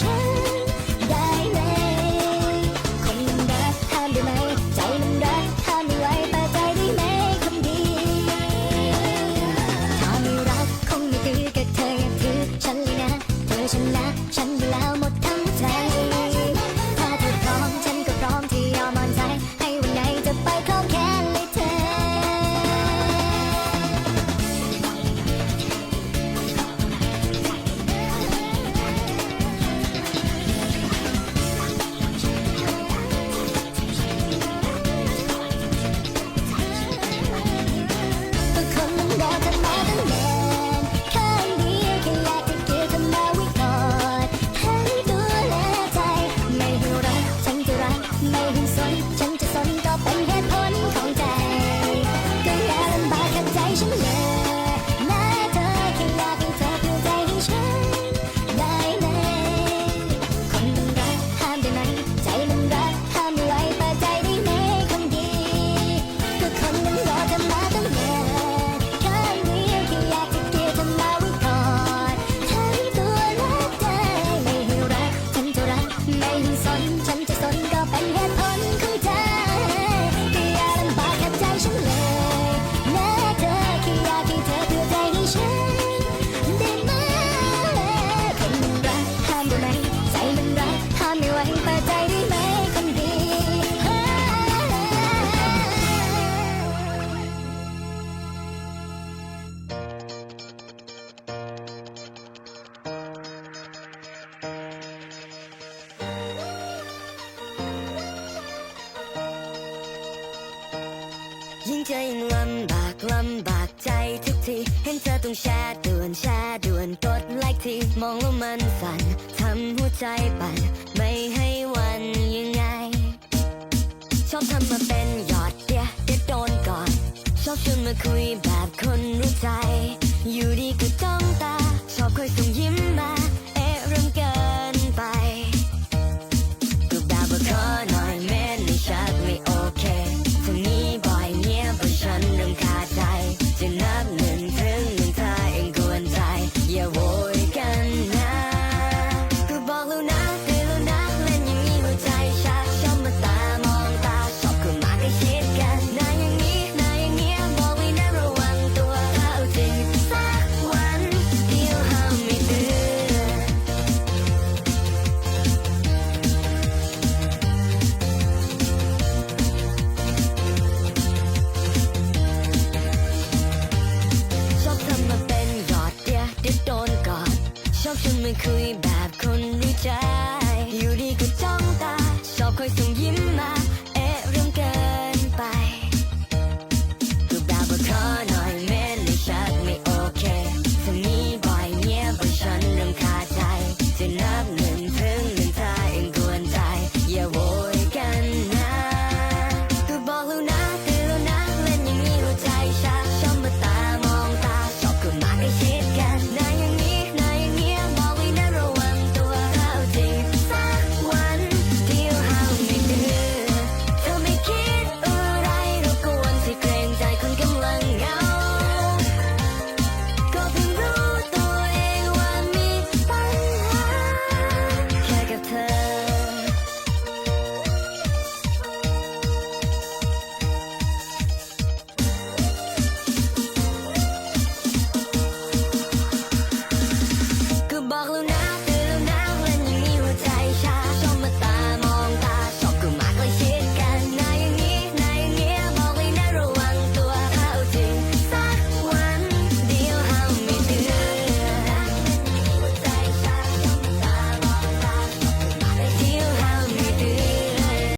change. ธอยังลำบากลำบากใจทุกที เห็นเธอต้องแชร์ด่วนแชร์ด่วนกดไลค์ที มองแล้วมันสั่นทำหัวใจปั่นไม่ให้วันยังไง ชอบทำมาเป็นหยอดเดียเดียโดนก่อน ชอบชวนมาคุยแบบคนรู้ใจ อยู่ดี ฉันไม่คุยแบบคนรู้ใจ